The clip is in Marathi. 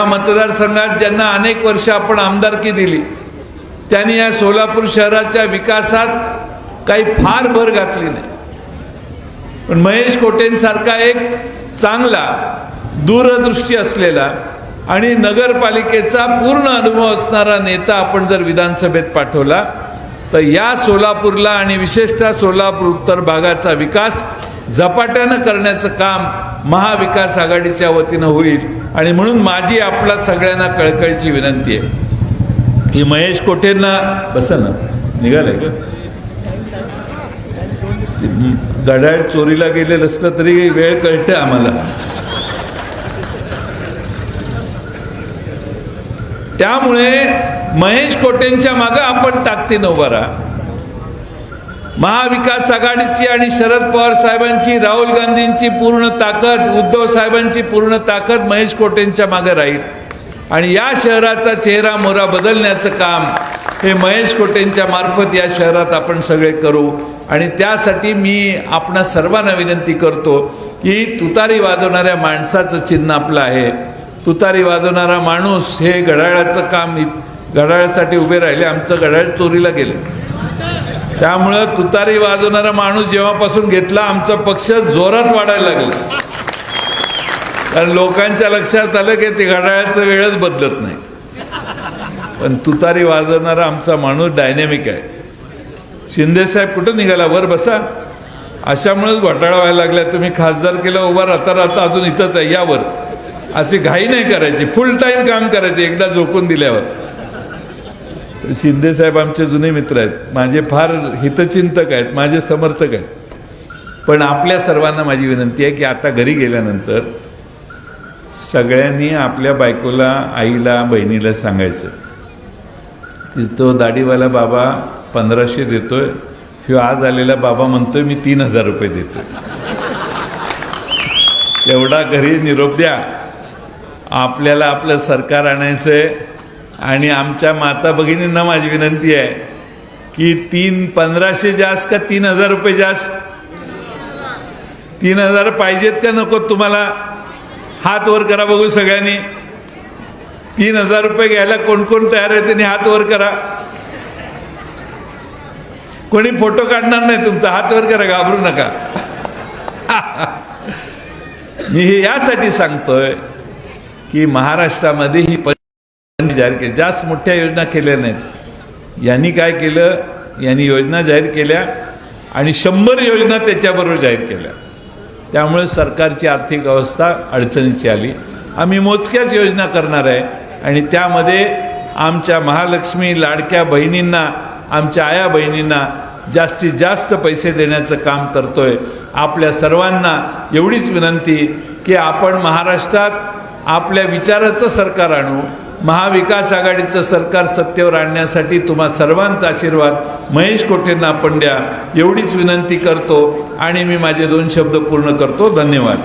या मतदारसंघात ज्यांना अनेक वर्ष आपण आमदारकी दिली त्यांनी या सोलापूर शहराच्या विकासात काही फार भर घातली नाही. पण महेश कोटेंसारखा एक चांगला दूरदृष्टी असलेला आणि नगरपालिकेचा पूर्ण अनुभव असणारा नेता आपण जर विधानसभेत पाठवला तर या सोलापूरला आणि विशेषतः सोलापूर उत्तर भागाचा विकास झपाट्यानं करण्याचं काम महाविकास आघाडीच्या वतीनं होईल. आणि म्हणून माझी आपला सगळ्यांना कळकळीची विनंती आहे. की महेश कोठेंना बसा ना निघालंय गडाळ चोरीला गेलेलं असलं तरी वेळ कळते आम्हाला. त्यामुळे महेश कोटेंच्या मागं आपण ताकदीनं उभा राहा. महाविकास आघाडीची आणि शरद पवार साहेबांची राहुल गांधींची पूर्ण ताकद उद्धव साहेबांची पूर्ण ताकद महेश कोटेंच्या मागे राहील. आणि या शहराचा चेहरा मोरा बदलण्याचं काम हे महेश कोटेंच्या मार्फत या शहरात आपण सगळे करू. आणि त्यासाठी मी आपणा सर्वांना विनंती करतो की तुतारी वाजवणाऱ्या माणसाचं चिन्ह आपलं आहे. तुतारी वाजवणारा माणूस हे घड्याळाचं काम घड्याळासाठी उभे राहिले आमचं घड्याळ चोरीला गेलं. त्यामुळं तुतारी वाजवणारा माणूस जेव्हापासून घेतला आमचा पक्ष जोरात वाढायला लागला. कारण लोकांच्या लक्षात आलं की ते घड्याळाचं वेळच बदलत नाही. पण तुतारी वाजवणारा आमचा माणूस डायनॅमिक आहे. शिंदेसाहेब कुठं निघाला? वर बसा. अशामुळेच घोटाळा व्हायला लागला. तुम्ही खासदार केला उभा राहता राहता अजून इथंच आहे यावर अशी घाई नाही करायची. फुल टाईम काम करायचे एकदा झोकून दिल्यावर. शिंदे साहेब आमचे जुने मित्र आहेत. माझे फार हितचिंतक आहेत माझे समर्थक आहेत. पण आपल्या सर्वांना माझी विनंती आहे की आता घरी गेल्यानंतर सगळ्यांनी आपल्या बायकोला आईला बहिणीला सांगायचं. की तो दाढीवाला बाबा पंधराशे देतोय किंवा आज आलेला बाबा म्हणतोय मी तीन हजार रुपये देतो एवढा घरी निरोप द्या. आपल्याला आपलं सरकार आणायचं आहे आणि आमच्या माता भगिनींना माझी विनंती आहे की तीन पंधराशे जास्त का तीन हजार रुपये जास्त? तीन हजार पाहिजेत का नको तुम्हाला? हात वर करा बघू सगळ्यांनी. तीन हजार रुपये घ्यायला कोण कोण तयार आहे त्यांनी हात वर करा. कोणी फोटो काढणार नाही तुमचा हात वर करा घाबरू नका. मी हे यासाठी सांगतोय की महाराष्ट्रामध्ये ही जाहीर केली. जास्त मोठ्या योजना केल्या नाहीत. यांनी काय केलं? यांनी योजना जाहीर केल्या आणि शंभर योजना त्याच्याबरोबर जाहीर केल्या. त्यामुळे सरकारची आर्थिक अवस्था अडचणीची आली. आम्ही मोजक्याच योजना करणार आहे आणि त्यामध्ये आमच्या महालक्ष्मी लाडक्या बहिणींना आमच्या आया बहिणींना जास्तीत जास्त पैसे देण्याचं काम करतोय. आपल्या सर्वांना एवढीच विनंती की आपण महाराष्ट्रात आपल्या विचाराचं सरकार आणू महाविकास आघाडीचं सरकार सत्तेवर आणण्यासाठी तुम्हा सर्वांचा आशीर्वाद. महेश कोटेंना आपण द्या. एवढीच विनंती करतो आणि मी माझे दोन शब्द पूर्ण करतो. धन्यवाद.